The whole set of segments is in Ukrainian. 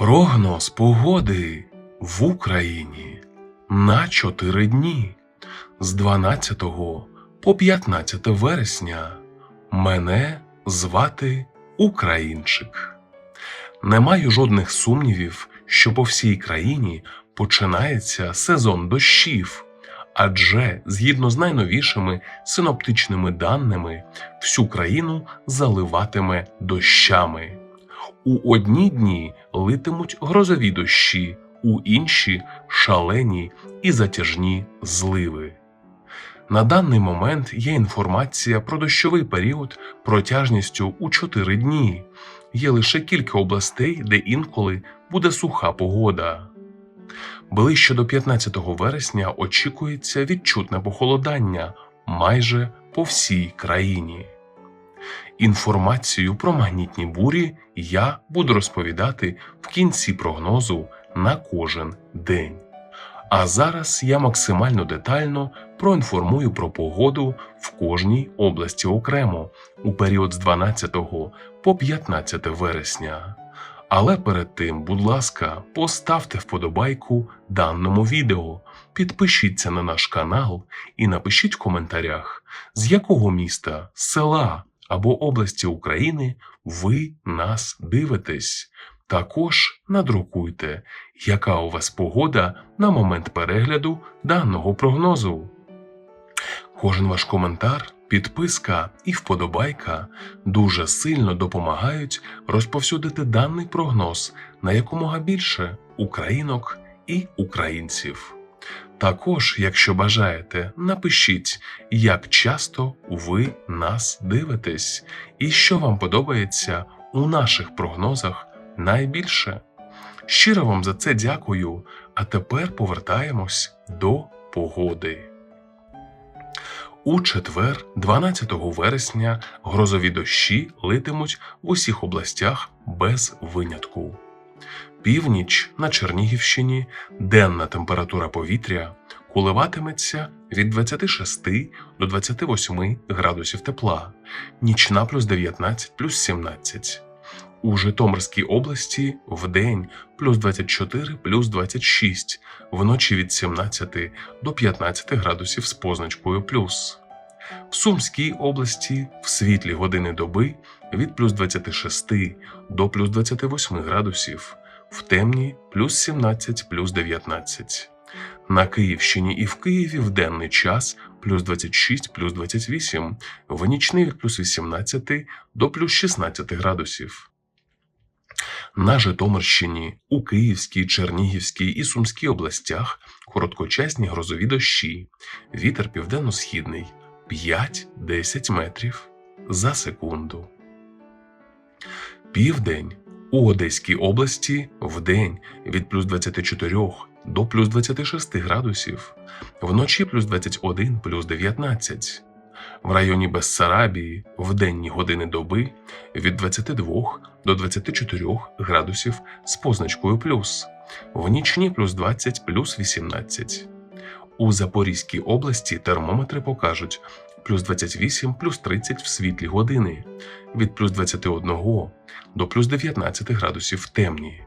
Прогноз погоди в Україні на 4 дні з 12 по 15 вересня. Мене звати Українчик. Не маю жодних сумнівів, що по всій країні починається сезон дощів, адже згідно з найновішими синоптичними даними, всю країну заливатиме дощами. У одні дні литимуть грозові дощі, у інші шалені і затяжні зливи. На даний момент є інформація про дощовий період протяжністю у 4 дні. Є лише кілька областей, де інколи буде суха погода. Ближче до 15 вересня очікується відчутне похолодання майже по всій країні. Інформацію про магнітні бурі я буду розповідати в кінці прогнозу на кожен день. А зараз я максимально детально проінформую про погоду в кожній області окремо у період з 12 по 15 вересня. Але перед тим, будь ласка, поставте вподобайку даному відео, підпишіться на наш канал і напишіть в коментарях, з якого міста, села або області України ви нас дивитесь. Також надрукуйте, яка у вас погода на момент перегляду даного прогнозу. Кожен ваш коментар, підписка і вподобайка дуже сильно допомагають розповсюдити даний прогноз на якомога більше українок і українців. Також, якщо бажаєте, напишіть, як часто ви нас дивитесь і що вам подобається у наших прогнозах найбільше. Щиро вам за це дякую. А тепер повертаємось до погоди. У четвер, 12 вересня, грозові дощі литимуть в усіх областях без винятку. Північ на Чернігівщині денна температура повітря коливатиметься від 26 до 28 градусів тепла, нічна плюс 19 плюс 17. У Житомирській області вдень плюс 24 плюс 26, вночі від 17 до 15 градусів з позначкою плюс. В Сумській області в світлі години доби від плюс 26 до плюс 28 градусів, в темні плюс 17 плюс 19. На Київщині і в Києві в денний час плюс 26 плюс 28, в нічний від плюс 18 до плюс 16 градусів. На Житомирщині, у Київській, Чернігівській і Сумській областях короткочасні грозові дощі, вітер південно-східний 5-10 метрів за секунду. Південь у Одеській області вдень від плюс 24 до плюс 26 градусів, вночі плюс 21 плюс 19. В районі Бессарабії в денні години доби від 22 до 24 градусів з позначкою плюс, в нічні плюс 20 плюс 18. У Запорізькій області термометри покажуть плюс 28 плюс 30 в світлі години, від плюс 21 до плюс 19 градусів темні.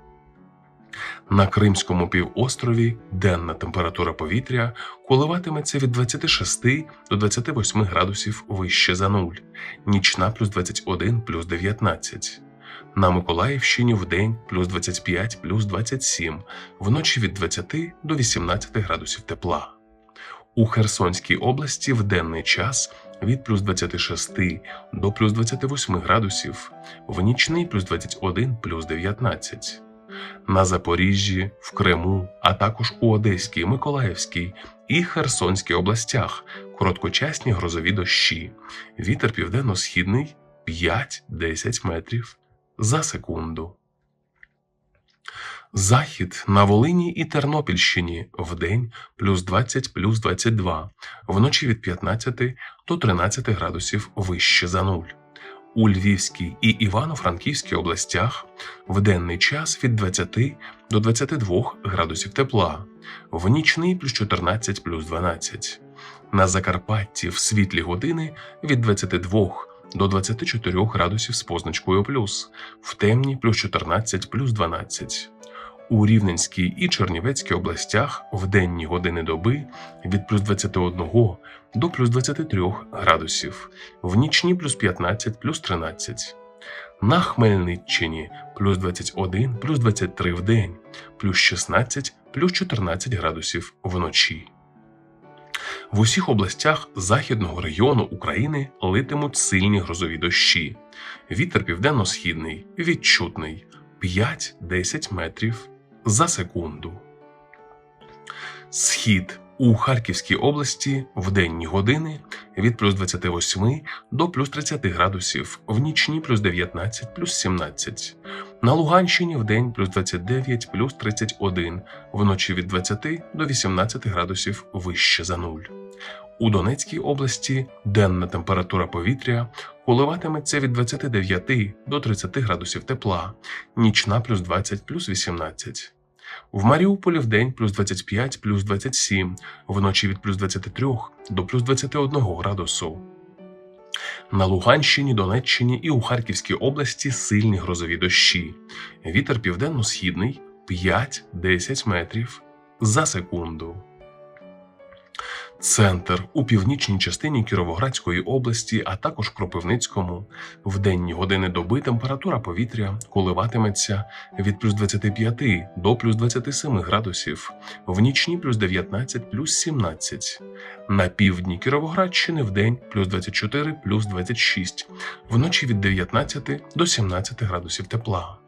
На Кримському півострові денна температура повітря коливатиметься від 26 до 28 градусів вище за нуль, нічна плюс 21 плюс 19. На Миколаївщині вдень плюс 25 плюс 27, вночі від 20 до 18 градусів тепла. У Херсонській області в денний час від плюс 26 до плюс 28 градусів, в нічний плюс 21 плюс 19. На Запоріжжі, в Криму, а також у Одеській, Миколаївській і Херсонській областях короткочасні грозові дощі. Вітер південно-східний 5-10 метрів за секунду. Захід на Волині і Тернопільщині вдень плюс 20 плюс 22, вночі від 15 до 13 градусів вище за нуль. У Львівській і Івано-Франківській областях в денний час від 20 до 22 градусів тепла, в нічний плюс 14 плюс 12. На Закарпатті в світлі години від 22 до 24 градусів з позначкою плюс, в темні плюс 14 плюс 12. У Рівненській і Чернівецькій областях в денні години доби від плюс 21 до плюс 23 градусів, в нічні плюс 15 плюс 13. На Хмельниччині плюс 21 плюс 23 в день, плюс 16 плюс 14 градусів вночі. В усіх областях західного регіону України литимуть сильні грозові дощі. Вітер південно-східний відчутний 5-10 метрів за секунду. Схід у Харківській області в денні години від плюс 28 до плюс 30 градусів, в нічні плюс 19 плюс 17. На Луганщині в день плюс 29 плюс 31, вночі від 20 до 18 градусів вище за нуль. У Донецькій області денна температура повітря коливатиметься від 29 до 30 градусів тепла, нічна плюс 20 плюс 18. В Маріуполі в день плюс 25 плюс 27, вночі від плюс 23 до плюс 21 градусу. На Луганщині, Донеччині і у Харківській області сильні грозові дощі. Вітер південно-східний 5-10 метрів за секунду. Центр у північній частині Кіровоградської області, а також Кропивницькому. В денні години доби температура повітря коливатиметься від плюс 25 до плюс 27 градусів, в нічні плюс 19 плюс 17. На півдні Кіровоградщини в день плюс 24 плюс 26, вночі від 19 до 17 градусів тепла.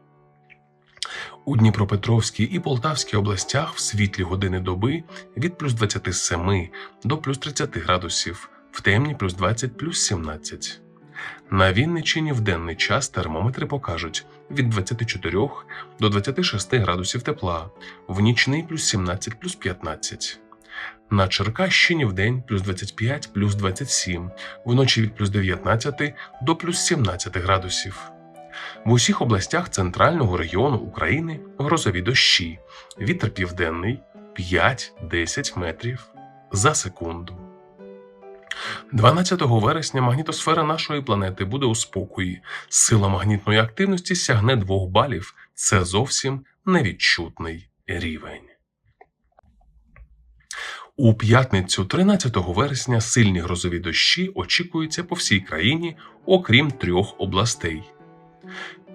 У Дніпропетровській і Полтавській областях в світлі години доби від плюс 27 до плюс 30 градусів, в темні плюс 20 плюс 17. На Вінниччині в денний час термометри покажуть від 24 до 26 градусів тепла, в нічний плюс 17 плюс 15. На Черкащині в день плюс 25 плюс 27, вночі від плюс 19 до плюс 17 градусів. В усіх областях центрального регіону України грозові дощі, вітер південний 5-10 метрів за секунду. 12 вересня магнітосфера нашої планети буде у спокої. Сила магнітної активності сягне 2 балів. Це зовсім невідчутний рівень. У п'ятницю 13 вересня сильні грозові дощі очікуються по всій країні, окрім трьох областей.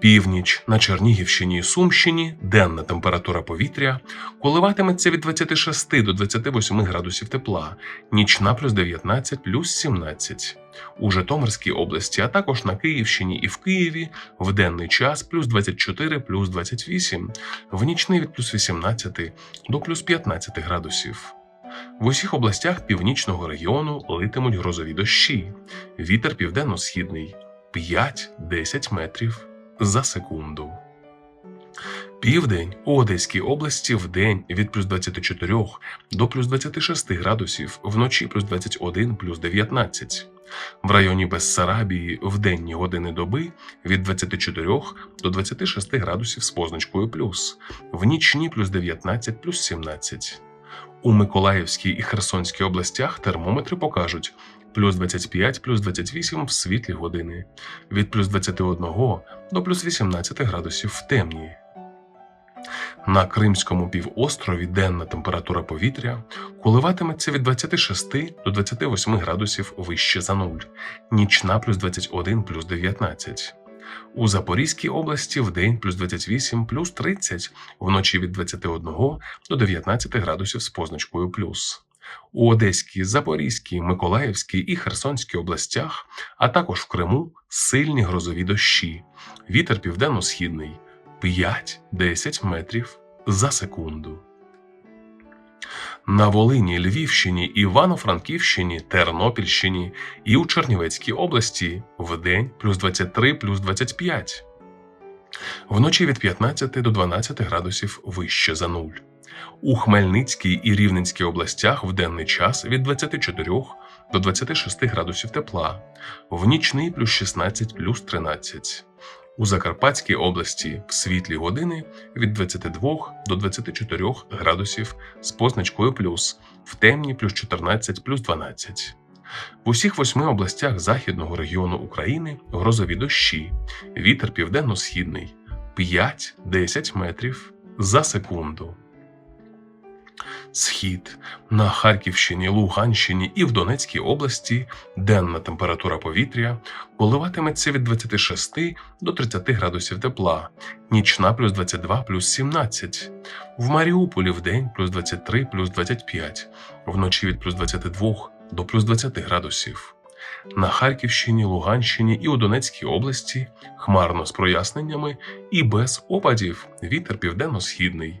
Північ на Чернігівщині і Сумщині денна температура повітря коливатиметься від 26 до 28 градусів тепла, нічна плюс 19 плюс 17. У Житомирській області, а також на Київщині і в Києві в денний час плюс 24 плюс 28, в нічний від плюс 18 до плюс 15 градусів. В усіх областях північного регіону литимуть грозові дощі, вітер південно-східний 5-10 метрів за секунду. Південь у Одеській області в день від плюс 24 до плюс 26 градусів, вночі плюс 21 плюс 19. В районі Бессарабії в денні години доби від 24 до 26 градусів з позначкою плюс, в нічні плюс 19 плюс 17. У Миколаївській і Херсонській областях термометри покажуть плюс 25 плюс 28 в світлі години, від плюс 21 до плюс 18 градусів в темні. На Кримському півострові денна температура повітря коливатиметься від 26 до 28 градусів вище за нуль, нічна плюс 21 плюс 19. У Запорізькій області в день плюс 28 плюс 30, вночі від 21 до 19 градусів з позначкою плюс. У Одеській, Запорізькій, Миколаївській і Херсонській областях, а також в Криму сильні грозові дощі, вітер південно-східний 5-10 метрів за секунду. На Волині, Львівщині, Івано-Франківщині, Тернопільщині і у Чернівецькій області в день плюс 23 плюс 25. Вночі від 15 до 12 градусів вище за нуль. У Хмельницькій і Рівненській областях в денний час від 24 до 26 градусів тепла, в нічний плюс 16 плюс 13. У Закарпатській області в світлі години від 22 до 24 градусів з позначкою плюс, в темні плюс 14 плюс 12. В усіх восьми областях західного регіону України грозові дощі, вітер південно-східний 5-10 метрів за секунду. Схід на Харківщині, Луганщині і в Донецькій області. Денна температура повітря коливатиметься від 26 до 30 градусів тепла, нічна плюс 22 плюс 17. В Маріуполі в день плюс 23 плюс 25, вночі від плюс 22 до плюс 20 градусів. На Харківщині, Луганщині і у Донецькій області хмарно з проясненнями і без опадів. Вітер південно-східний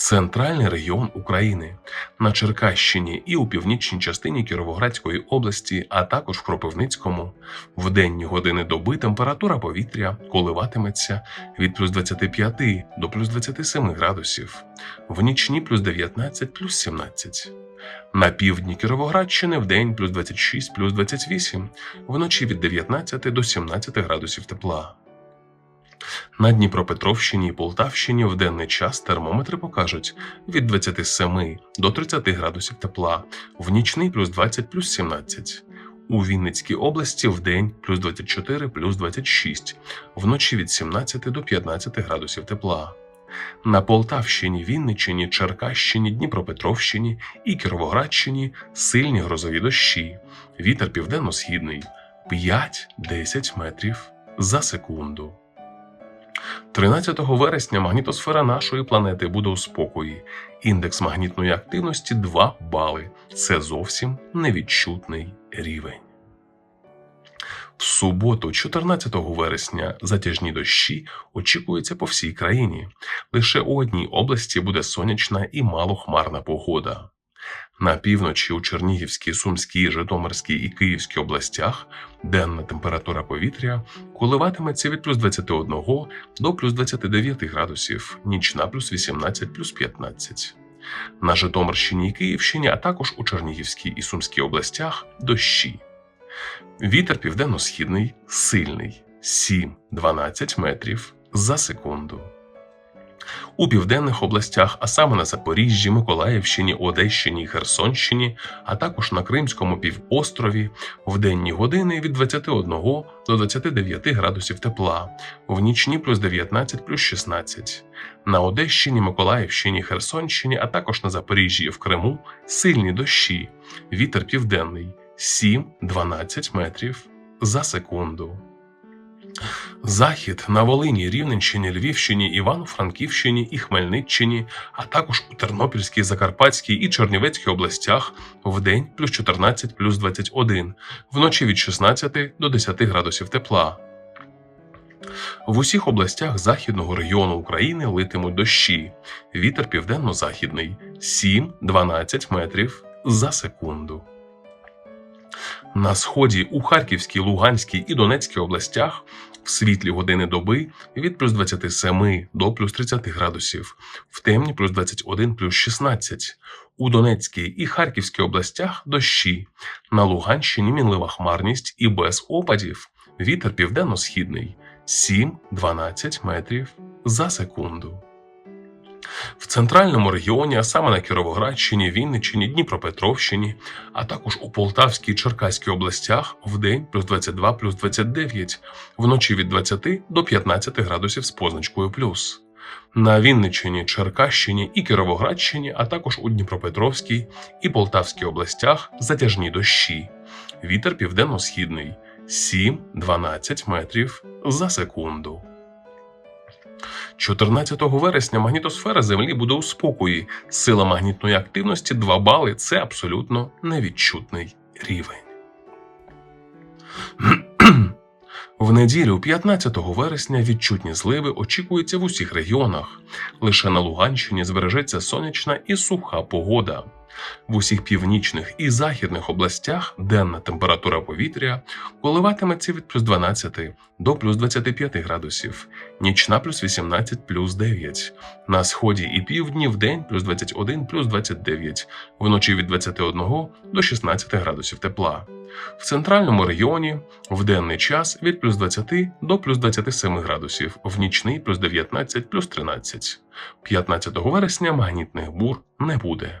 Центральний регіон України на Черкащині і у північній частині Кіровоградської області, а також в Кропивницькому. В денні години доби температура повітря коливатиметься від плюс 25 до плюс 27 градусів, в нічні плюс 19 плюс 17. На півдні Кіровоградщини в день плюс 26 плюс 28, вночі від 19 до 17 градусів тепла. На Дніпропетровщині і Полтавщині в денний час термометри покажуть від 27 до 30 градусів тепла, в нічний плюс 20 плюс 17. У Вінницькій області в день плюс 24 плюс 26, вночі від 17 до 15 градусів тепла. На Полтавщині, Вінниччині, Черкащині, Дніпропетровщині і Кіровоградщині сильні грозові дощі. Вітер південно-східний 5-10 метрів за секунду. 13 вересня магнітосфера нашої планети буде у спокої. Індекс магнітної активності 2 бали. Це зовсім невідчутний рівень. В суботу, 14 вересня, затяжні дощі очікуються по всій країні. Лише у одній області буде сонячна і малохмарна погода. На півночі у Чернігівській, Сумській, Житомирській і Київській областях денна температура повітря коливатиметься від плюс 21 до плюс 29 градусів, нічна плюс 18 плюс 15. На Житомирщині і Київщині, а також у Чернігівській і Сумській областях дощі. Вітер південно-східний сильний 7-12 метрів за секунду. У південних областях, а саме на Запоріжжі, Миколаївщині, Одещині і Херсонщині, а також на Кримському півострові, в денні години від 21 до 29 градусів тепла, в нічні плюс 19 плюс 16. На Одещині, Миколаївщині, Херсонщині, а також на Запоріжжі і в Криму сильні дощі, вітер південний 7-12 метрів за секунду. Захід на Волині, Рівненщині, Львівщині, Івано-Франківщині і Хмельниччині, а також у Тернопільській, Закарпатській і Чернівецькій областях в день плюс 14 плюс 21, вночі від 16 до 10 градусів тепла. В усіх областях західного регіону України литимуть дощі. Вітер південно-західний 7-12 метрів за секунду. На сході у Харківській, Луганській і Донецькій областях в світлі години доби від плюс 27 до плюс 30 градусів, в темні плюс 21 плюс 16. У Донецькій і Харківській областях дощі. На Луганщині мінлива хмарність і без опадів. Вітер південно-східний 7-12 метрів за секунду. В центральному регіоні, а саме на Кіровоградщині, Вінниччині, Дніпропетровщині, а також у Полтавській і Черкаській областях в день плюс 22 плюс 29, вночі від 20 до 15 градусів з позначкою плюс. На Вінниччині, Черкащині і Кіровоградщині, а також у Дніпропетровській і Полтавській областях затяжні дощі. Вітер південно-східний 7-12 метрів за секунду. 14 вересня магнітосфера Землі буде у спокої. Сила магнітної активності 2 бали це абсолютно невідчутний рівень. В неділю, 15 вересня, відчутні зливи очікуються в усіх регіонах. Лише на Луганщині збережеться сонячна і суха погода. В усіх північних і західних областях денна температура повітря коливатиметься від плюс 12 до плюс 25 градусів, нічна плюс 18 плюс 9. На сході і півдні в день плюс 21 плюс 29, вночі від 21 до 16 градусів тепла. В центральному регіоні в денний час від плюс 20 до плюс 27 градусів, в нічний плюс 19 плюс 13. 15 вересня магнітних бур не буде.